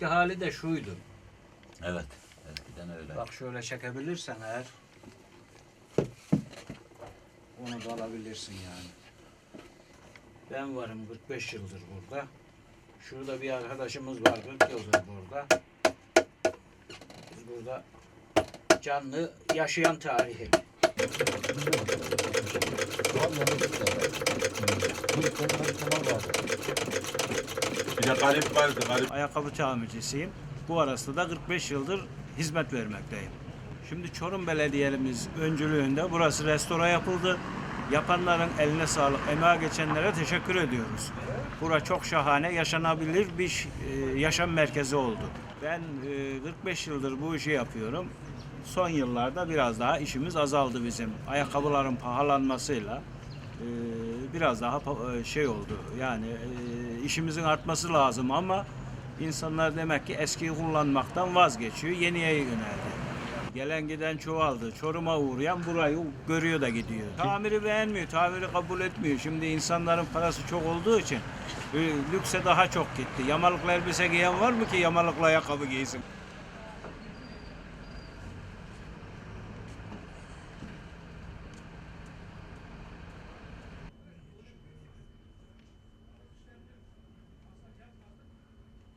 eski hali de şuydu. Evet. Eskiden öyle. Bak şöyle çekebilirsen eğer onu da alabilirsin yani. Ben varım 45 yıldır burada. Şurada bir arkadaşımız var 40 yıldır burada. Biz burada canlı yaşayan tarihi. Bir de garip vardı garip. Ayakkabı tamircisiyim. Bu arasında da 45 yıldır hizmet vermekteyim. Şimdi Çorum Belediye'miz öncülüğünde burası restore yapıldı. Yapanların eline sağlık, emeğe geçenlere teşekkür ediyoruz. Bura çok şahane, yaşanabilir bir e, yaşam merkezi oldu. Ben e, 45 yıldır bu işi yapıyorum. Son yıllarda biraz daha işimiz azaldı bizim. Ayakkabıların pahalanmasıyla e, biraz daha e, şey oldu. Yani e, işimizin artması lazım ama insanlar demek ki eskiyi kullanmaktan vazgeçiyor, yeniye yöneldi. Gelen giden çoğaldı. Çorum'a uğrayan burayı görüyor da gidiyor. Tamiri beğenmiyor, tamiri kabul etmiyor. Şimdi insanların parası çok olduğu için e, lükse daha çok gitti. Yamalıklı elbise giyen var mı ki yamalıklı ayakkabı giysin?